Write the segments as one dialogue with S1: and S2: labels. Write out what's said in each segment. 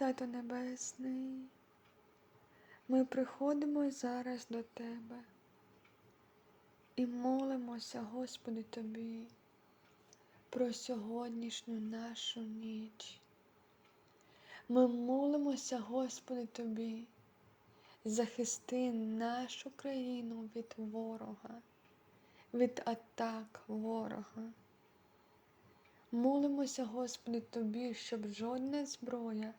S1: Тато Небесний, ми приходимо зараз до Тебе і молимося, Господи, Тобі про сьогоднішню нашу ніч. Ми молимося, Господи, Тобі, захисти нашу країну від ворога, від атак ворога. Молимося, Господи, Тобі, щоб жодна зброя,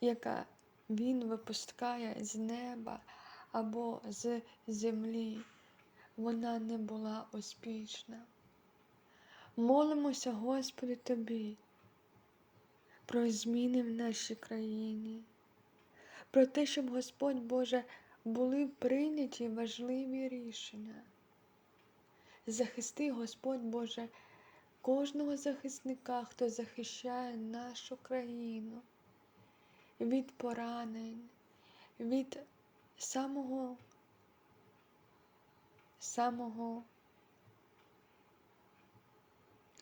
S1: яка Він випускає з неба або з землі, вона не була успішна. Молимося, Господи, Тобі, про зміни в нашій країні, про те, щоб Господь Боже були прийняті важливі рішення. Захисти, Господь Боже, кожного захисника, хто захищає нашу країну від поранень, від самого, самого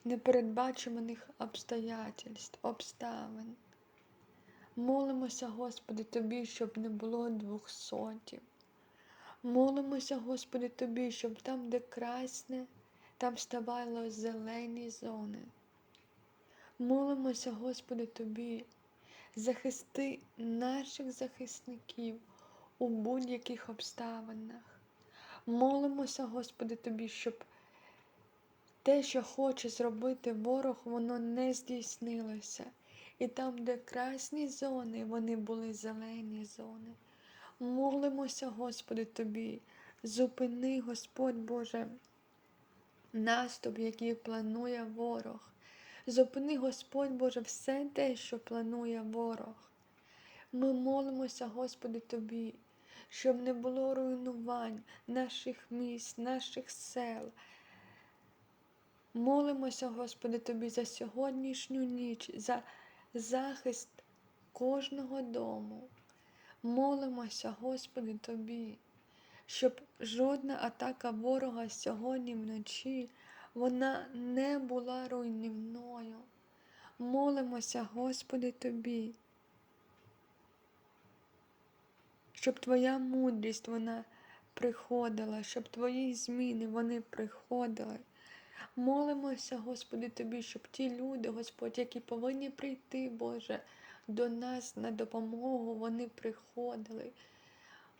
S1: непередбачуваних обстоятельств, обставин. Молимося, Господи, Тобі, щоб не було двохсотів. Молимося, Господи, Тобі, щоб там, де красне, там ставало зелені зони. Молимося, Господи, Тобі, захисти наших захисників у будь-яких обставинах. Молимося, Господи, Тобі, щоб те, що хоче зробити ворог, воно не здійснилося. І там, де красні зони, вони були зелені зони. Молимося, Господи, Тобі, зупини, Господь Боже, наступ, який планує ворог. Зупини, Господь Боже, все те, що планує ворог. Ми молимося, Господи, Тобі, щоб не було руйнувань наших міст, наших сел. Молимося, Господи, Тобі за сьогоднішню ніч, за захист кожного дому. Молимося, Господи, Тобі, щоб жодна атака ворога сьогодні вночі вона не була руйнівною. Молимося, Господи, Тобі, щоб Твоя мудрість вона приходила, щоб Твої зміни вони приходили. Молимося, Господи, Тобі, щоб ті люди, Господь, які повинні прийти, Боже, до нас на допомогу, вони приходили.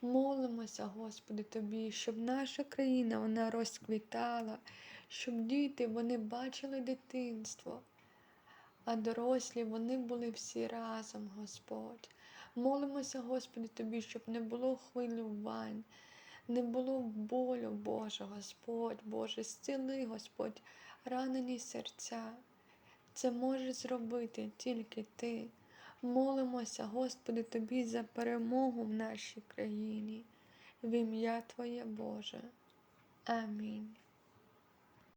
S1: Молимося, Господи, Тобі, щоб наша країна вона розквітала, щоб діти вони бачили дитинство, а дорослі вони були всі разом, Господь. Молимося, Господи, Тобі, щоб не було хвилювань, не було болю, Боже, Господь, Боже, зціли, Господь, ранені серця. Це може зробити тільки Ти. Молимося, Господи, Тобі за перемогу в нашій країні, в ім'я Твоє Боже. Амінь.